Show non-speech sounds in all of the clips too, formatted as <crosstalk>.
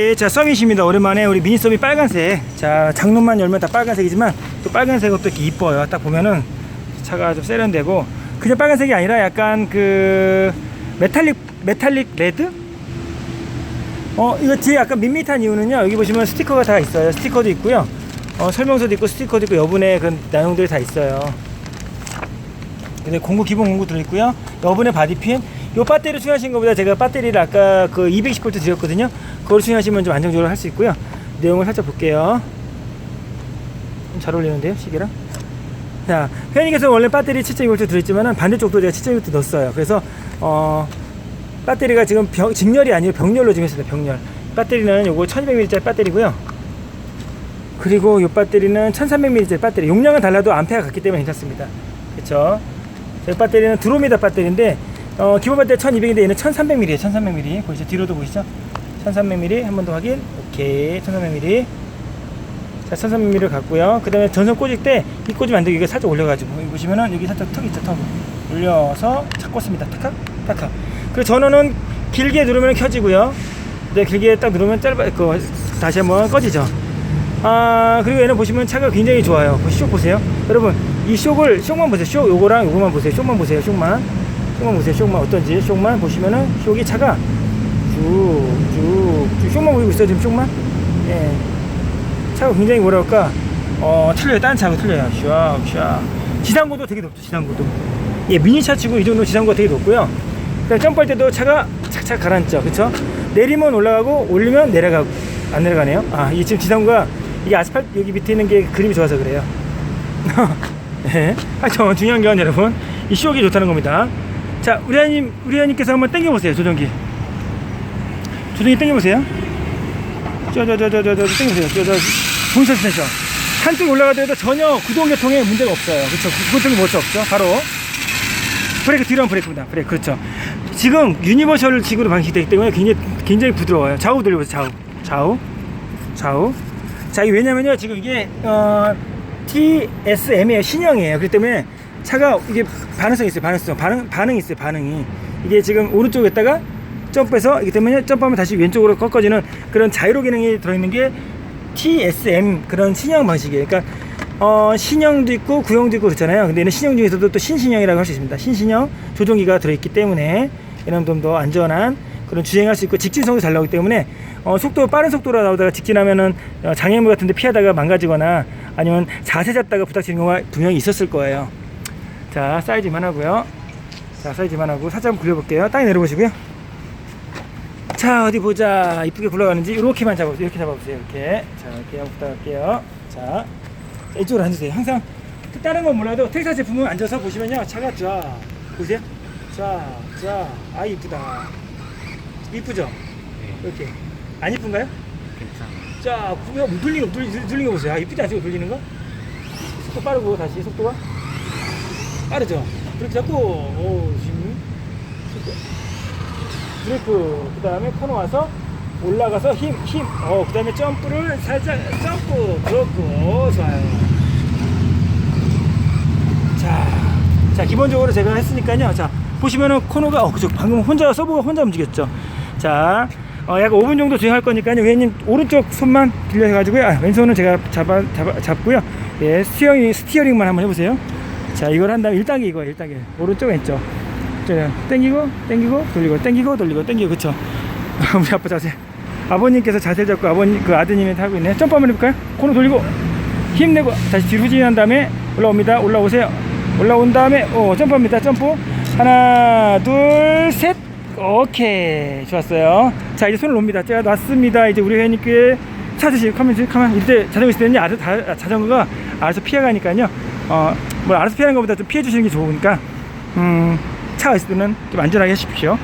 예, 자 서밋입니다. 오랜만에 우리 미니서밋 빨간색. 자 장롱만 열면 다 빨간색이지만 또 빨간색은 또 이렇게 이뻐요. 딱 보면은 차가 좀 세련되고. 그냥 빨간색이 아니라 약간 그 메탈릭 메탈릭 레드? 어 이거 뒤에 약간 밋밋한 이유는요. 여기 보시면 스티커가 다 있어요. 스티커도 있고요. 어, 설명서도 있고 스티커도 있고 여분의 그 내용들이 다 있어요. 근데 공구 기본 공구 들어있고요. 여분의 바디핀 요 배터리 충전하신 것보다 제가 배터리를 아까 그 220V 드렸거든요. 그걸 충전하시면 좀 안정적으로 할 수 있고요. 내용을 살짝 볼게요. 좀잘 어울리는데요 시계랑? 자 회원님께서 원래 배터리 7.2V 들어있지만 반대쪽도 제가 7.2V 넣었어요. 그래서 어 배터리가 지금 병, 직렬이 아니고 병렬로 지금 했습니다 병렬. 배터리는 요거 1200mAh짜리 배터리고요. 그리고 이 배터리는 1300mAh짜리 배터리. 용량은 달라도 암페어 같기 때문에 괜찮습니다. 저 배터리는 드로미다 배터리인데 어, 기본 배터리 1200인데 얘는 1300mAh예요 1300mAh 보이시죠 뒤로도 보이시죠? 1300mAh 한번 더 확인 오케이 1300mAh 자 1300mAh를 갖고요. 그 다음에 전선 꽂을 때 이 꽂으면 안 되고 이거 살짝 올려가지고. 여기 보시면은 여기 살짝 턱 있죠 턱. 올려서 착 꽂습니다. 탁탁 탁탁. 그리고 전원은 길게 누르면 켜지고요. 네 길게 딱 누르면 짧아 그 다시 한번 꺼지죠. 아 그리고 얘는 보시면 차가 굉장히 좋아요. 그쇼 보세요. 여러분 이 쇼를 쇼만 보세요. 쇼 요거랑 요거만 보세요. 쇼만 보세요 쇼만 쇼만 보세요. 쇼만 어떤지. 쇼만 보시면은 쇼기 차가 쭉쭉쭉 쇼만 보이고 있어요 지금 쇼만? 예. 차가 굉장히 뭐랄까? 어 틀려요. 다른 차하고 틀려요. 샤샤 지상고도 되게 높죠 지상고도. 예 미니차 치고 이 정도 지상고가 되게 높고요. 그다음 점프할 때도 차가 착착 가라앉죠. 그쵸? 내리면 올라가고 올리면 내려가고 안 내려가네요. 아 이게 지금 지상고가 이게 아스팔트 여기 밑에 있는 게 그림이 좋아서 그래요. <laughs> 예. 하여튼 중요한 건 여러분 이 쇼기 좋다는 겁니다 자 우리 아님 우리 아님께서 한번 당겨 보세요 조정기. 조정기 당겨 보세요. 저 저 저 저저 당겨 보세요. 저저 보이셨으시죠 한쪽 올라가더라도 전혀 구동 계통에 문제가 없어요. 그렇죠? 구동이 뭐죠? 없죠? 바로 브레이크 뒤로 한 브레이크입니다. 브레이크 그렇죠. 지금 유니버셜 식으로 방식이 되기 때문에 굉장히 굉장히 부드러워요. 좌우 돌려보세요. 좌우. 좌우. 좌우. 자 이게 왜냐면요. 지금 이게 어 TSM이에요 신형이에요. 그렇기 때문에 차가 이게 반응성이 있어요 반응성. 반응 반응이 있어요 반응이. 이게 지금 오른쪽에다가 점프해서 이기 때문에 점프하면 다시 왼쪽으로 꺾어지는 그런 자이로 기능이 들어있는 게 TSM 그런 신형 방식이에요. 그러니까 어, 신형도 있고 구형도 있고 그렇잖아요. 근데 얘는 신형 중에서도 또 신신형이라고 할 수 있습니다. 신신형 조종기가 들어있기 때문에 얘는 좀더 안전한 그런 주행할 수 있고 직진성도 잘 나오기 때문에 어, 속도 빠른 속도로 나오다가 직진하면은 어, 장애물 같은데 피하다가 망가지거나 아니면 자세 잡다가 부닥치는 경우가 분명히 있었을 거예요 자 사이즈만 하고요. 자 사이즈만 하고 살짝 한번 굴려볼게요. 땅에 내려보시고요. 자 어디 보자. 이쁘게 굴러가는지 이렇게만 잡아보세요 이렇게 잡아보세요 이렇게. 자 이렇게 한번 부탁할게요. 자 자, 이쪽으로 앉으세요. 항상 그 다른 건 몰라도 텍사 제품은 앉아서 보시면요. 차가 쫙 보세요. 쫙쫙아 이쁘다. 이쁘죠? 이렇게. 안 이쁜가요? 괜찮아. 자 구겨 뭐 돌리는 거 돌리, 돌리는 거 보세요. 아 이쁘지 않죠 돌리는 거? 속도 빠르고 다시 속도가 빠르죠? 그렇게 잡고 오 지금. 브레이크 그 다음에 코너 와서 올라가서 힘 힘 어 그 다음에 점프를 살짝 점프 그렇고 좋아요. 자, 자 기본적으로 제가 했으니까요. 자 보시면은 코너가 어 그죠. 방금 혼자 서브가 혼자 움직였죠. 자 어, 약 5분 정도 주행할 거니까요. 회원님 오른쪽 손만 빌려 가지고요. 아, 왼손은 제가 잡아, 잡아 잡고요. 예 스티어링 스티어링만 한번 해보세요 자 이걸 한 다음에 1단계 이거예요 1단계. 오른쪽 왼쪽. 자, 땡기고 땡기고 돌리고. 땡기고 돌리고. 땡기고 그쵸? <laughs> 우리 아빠 자세. 아버님께서 자세 잡고 아버님 그 아드님한테 하고 있네. 점프 한번 해볼까요? 코너 돌리고 힘내고 다시 뒤로 후진한 다음에 올라옵니다. 올라오세요. 올라온 다음에 오 점프합니다. 점프. 하나 둘 셋. 오케이. 좋았어요. 자 이제 손을 놓습니다. 제가 놨습니다. 이제 우리 회원님께 찾으시 가면 가면 이때 자전거 있을 때는 자전거가 알아서 피해가니까요. 어 뭐 알아서 피하는 것보다 좀 피해 주시는 게 좋으니까 음 차가 있을 때는 좀 안전하게 하십시오.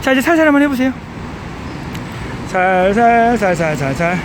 자 이제 살살 한번 해보세요. 살살 살살 살살 살